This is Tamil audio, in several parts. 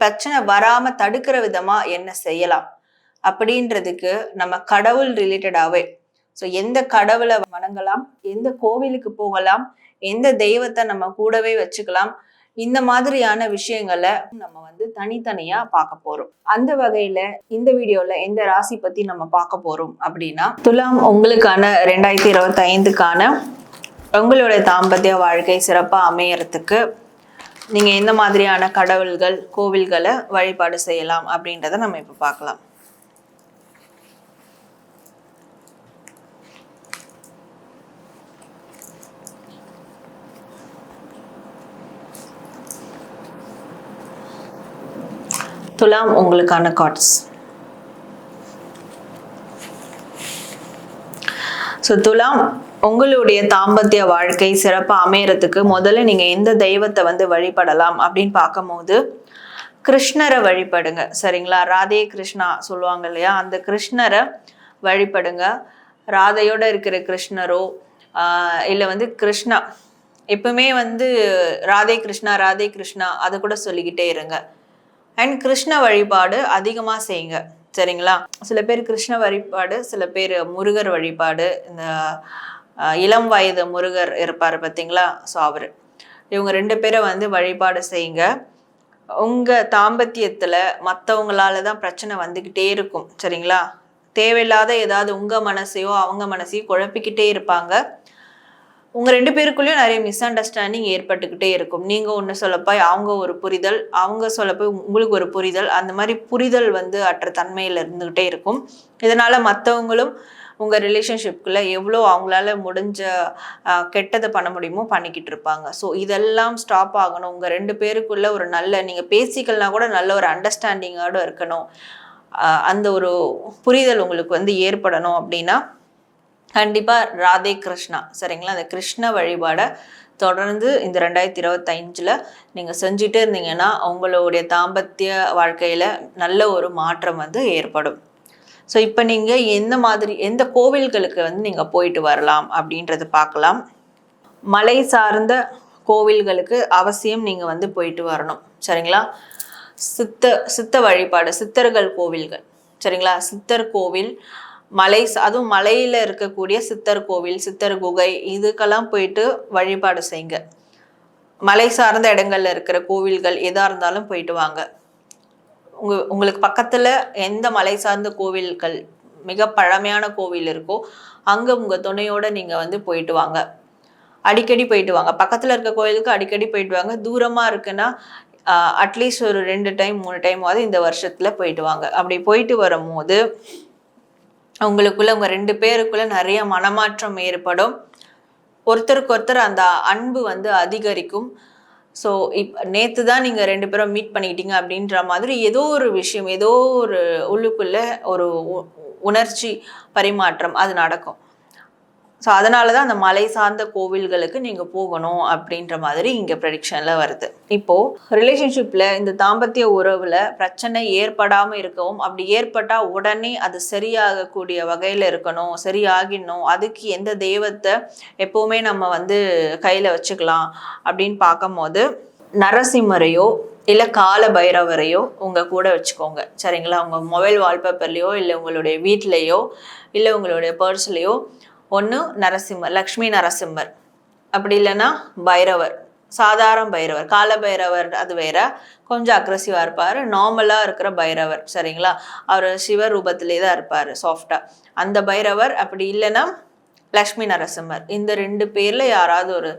பிரச்சனை வராம தடுக்கிற விதமா என்ன செய்யலாம்? அப்படின்றதுக்கு நம்ம கடவுள் ரிலேட்டடாவே ஸோ எந்த கடவுளை வணங்கலாம்? எந்த கோவிலுக்கு போகலாம்? எந்த தெய்வத்தை நம்ம கூடவே வச்சுக்கலாம்? இந்த மாதிரியான விஷயங்களை நம்ம வந்து தனித்தனியா பார்க்க போறோம். அந்த வகையில இந்த வீடியோல எந்த ராசி பத்தி நம்ம பார்க்க போறோம் அப்படின்னா துலாம் உங்களுக்கான ரெண்டாயிரத்தி இருபத்தி ஐந்துக்கான உங்களுடைய தாம்பத்திய வாழ்க்கை சிறப்பாக அமையறதுக்கு நீங்க எந்த மாதிரியான கடவுள்கள் கோவில்களை வழிபாடு செய்யலாம் அப்படின்றத நம்ம இப்ப பார்க்கலாம். துலாம் உங்களுக்கான கார்ட்ஸ். ஸோ துலாம் உங்களுடைய தாம்பத்திய வாழ்க்கை சிறப்பாக அமையறதுக்கு முதல்ல நீங்கள் எந்த தெய்வத்தை வந்து வழிபடலாம் அப்படின்னு பார்க்கும்போது கிருஷ்ணரை வழிபடுங்க. சரிங்களா? ராதே கிருஷ்ணா சொல்லுவாங்க இல்லையா? அந்த கிருஷ்ணரை வழிபடுங்க. ராதையோட இருக்கிற கிருஷ்ணரோ இல்லை வந்து கிருஷ்ணா எப்பவுமே வந்து ராதே கிருஷ்ணா ராதே கிருஷ்ணா அதை கூட சொல்லிக்கிட்டே இருங்க. அண்ட் கிருஷ்ண வழிபாடு அதிகமாக செய்யுங்க. சரிங்களா? சில பேர் கிருஷ்ண வழிபாடு சில பேர் முருகர் வழிபாடு இந்த இளம் வயது முருகர் இருப்பார் பார்த்தீங்களா ஸோ அவர். இவங்க ரெண்டு பேரை வந்து வழிபாடு செய்யுங்க. உங்கள் தாம்பத்தியத்தில் மற்றவங்களால தான் பிரச்சனை வந்துக்கிட்டே இருக்கும் சரிங்களா? தேவையில்லாத ஏதாவது உங்கள் மனசையோ அவங்க மனசையோ குழப்பிக்கிட்டே இருப்பாங்க. உங்க ரெண்டு பேருக்குள்ளேயும் நிறைய மிஸ் அண்டர்ஸ்டாண்டிங் ஏற்பட்டுக்கிட்டே இருக்கும். நீங்க ஒன்று சொல்லப்போய் அவங்க ஒரு புரிதல் அவங்க சொல்லப்போய் உங்களுக்கு ஒரு புரிதல் அந்த மாதிரி புரிதல் வந்து அற்ற தன்மையில இருந்துகிட்டே இருக்கும். இதனால மற்றவங்களும் உங்க ரிலேஷன்ஷிப்குள்ள எவ்வளோ அவங்களால முடிஞ்ச கெட்டதை பண்ண முடியுமோ பண்ணிக்கிட்டு இருப்பாங்க. ஸோ இதெல்லாம் ஸ்டாப் ஆகணும். உங்க ரெண்டு பேருக்குள்ள ஒரு நல்ல நீங்க பேசிக்கலாம் கூட நல்ல ஒரு அண்டர்ஸ்டாண்டிங்கோட இருக்கணும். அந்த ஒரு புரிதல் உங்களுக்கு வந்து ஏற்படணும் அப்படின்னா கண்டிப்பாக ராதே கிருஷ்ணா சரிங்களா? அந்த கிருஷ்ண வழிபாடை தொடர்ந்து இந்த ரெண்டாயிரத்தி இருபத்தஞ்சில் நீங்கள் செஞ்சுட்டே இருந்தீங்கன்னா உங்களுடைய தாம்பத்திய வாழ்க்கையில் நல்ல ஒரு மாற்றம் வந்து ஏற்படும். ஸோ இப்போ நீங்கள் எந்த மாதிரி எந்த கோவில்களுக்கு வந்து நீங்கள் போயிட்டு வரலாம் அப்படின்றத பார்க்கலாம். மலை சார்ந்த கோவில்களுக்கு அவசியம் நீங்கள் வந்து போயிட்டு வரணும் சரிங்களா? சித்த சித்த வழிபாடு சித்தர்கள் கோவில்கள் சரிங்களா? சித்தர் கோவில் மலை அதுவும் மலையில் இருக்கக்கூடிய சித்தர் கோவில் சித்தர் குகை இதுக்கெல்லாம் போயிட்டு வழிபாடு செய்யுங்க. மலை சார்ந்த இடங்கள்ல இருக்கிற கோவில்கள் எதா இருந்தாலும் போயிட்டு வாங்க. உங்க உங்களுக்கு பக்கத்துல எந்த மலை சார்ந்த கோவில்கள் மிக பழமையான கோவில் இருக்கோ அங்க உங்க துணையோட நீங்க வந்து போயிட்டு வாங்க. அடிக்கடி போயிட்டு வாங்க. பக்கத்துல இருக்க கோயிலுக்கு அடிக்கடி போயிட்டு வாங்க. தூரமா இருக்குன்னா அட்லீஸ்ட் ஒரு ரெண்டு டைம் மூணு டைமாவது இந்த வருஷத்துல போயிட்டு வாங்க. அப்படி போயிட்டு வரும்போது உங்களுக்குள்ள உங்க ரெண்டு பேருக்குள்ள நிறைய மனமாற்றம் ஏற்படும். ஒருத்தருக்கு ஒருத்தர் அந்த அன்பு வந்து அதிகரிக்கும். ஸோ இப் நேற்று தான் நீங்கள் ரெண்டு பேரும் மீட் பண்ணிக்கிட்டீங்க அப்படின்ற மாதிரி ஏதோ ஒரு விஷயம் ஏதோ ஒரு உள்ளுக்குள்ள ஒரு உணர்ச்சி பரிமாற்றம் அது நடக்கும். ஸோ அதனால தான் அந்த மலை சார்ந்த கோவில்களுக்கு நீங்கள் போகணும் அப்படின்ற மாதிரி இங்கே ப்ரெடிக்ஷனில் வருது. இப்போது ரிலேஷன்ஷிப்பில் இந்த தாம்பத்திய உறவில் பிரச்சனை ஏற்படாமல் இருக்கவும் அப்படி ஏற்பட்டால் உடனே அது சரியாகக்கூடிய வகையில் இருக்கணும் சரியாகிடணும் அதுக்கு எந்த தெய்வத்தை எப்போவுமே நம்ம வந்து கையில் வச்சுக்கலாம் அப்படின்னு பார்க்கும்போது நரசிம்மரையோ இல்லை கால பைரவரையோ உங்கள் கூட வச்சுக்கோங்க. சரிங்களா? உங்கள் மொபைல் வால்பேப்பர்லேயோ இல்லை உங்களுடைய வீட்லேயோ இல்லை உங்களுடைய பர்ஸ்லேயோ ஒன்று நரசிம்மர் லக்ஷ்மி நரசிம்மர். அப்படி இல்லைன்னா பைரவர் சாதாரண பைரவர் கால பைரவர் அது வேற. கொஞ்சம் அக்ரஸிவாக இருப்பார். நார்மலாக இருக்கிற பைரவர் சரிங்களா? அவர் சிவ ரூபத்திலே தான் இருப்பார் சாஃப்டாக அந்த பைரவர் அப்படி இல்லைன்னா லக்ஷ்மி நரசிம்மர். இந்த ரெண்டு பேரில் யாராவது ஒரு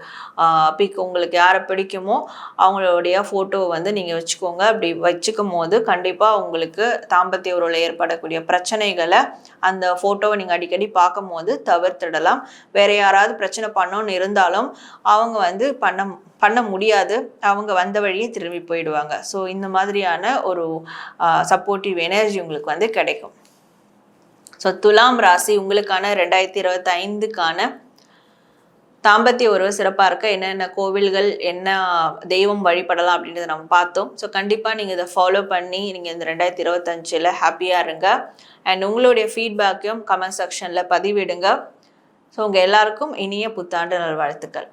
பிக் உங்களுக்கு யாரை பிடிக்குமோ அவங்களுடைய ஃபோட்டோவை வந்து நீங்கள் வச்சுக்கோங்க. அப்படி வச்சுக்கும் போது கண்டிப்பாக உங்களுக்கு தாம்பத்திய உறவில் ஏற்படக்கூடிய பிரச்சனைகளை அந்த ஃபோட்டோவை நீங்கள் அடிக்கடி பார்க்கும் போது தவிர்த்திடலாம். வேற யாராவது பிரச்சனை பண்ணோன்னு இருந்தாலும் அவங்க வந்து பண்ண பண்ண முடியாது. அவங்க வந்த வழியே திரும்பி போயிடுவாங்க. ஸோ இந்த மாதிரியான ஒரு சப்போர்ட்டிவ் எனர்ஜி உங்களுக்கு வந்து கிடைக்கும். ஸோ துலாம் ராசி உங்களுக்கான ரெண்டாயிரத்தி இருபத்தி ஐந்துக்கான தாம்பத்திய உறவு சிறப்பாக இருக்க. என்னென்ன கோவில்கள் என்ன தெய்வம் வழிபடலாம் அப்படின்றத நம்ம பார்த்தோம். ஸோ கண்டிப்பாக நீங்கள் இதை ஃபாலோ பண்ணி நீங்கள் இந்த ரெண்டாயிரத்தி இருபத்தஞ்சில் ஹாப்பியாக இருங்க. அண்ட் உங்களுடைய ஃபீட்பேக்கையும் கமெண்ட் செக்ஷனில் பதிவிடுங்க. ஸோ உங்கள் எல்லாருக்கும் இனிய புத்தாண்டு நல்வாழ்த்துக்கள்.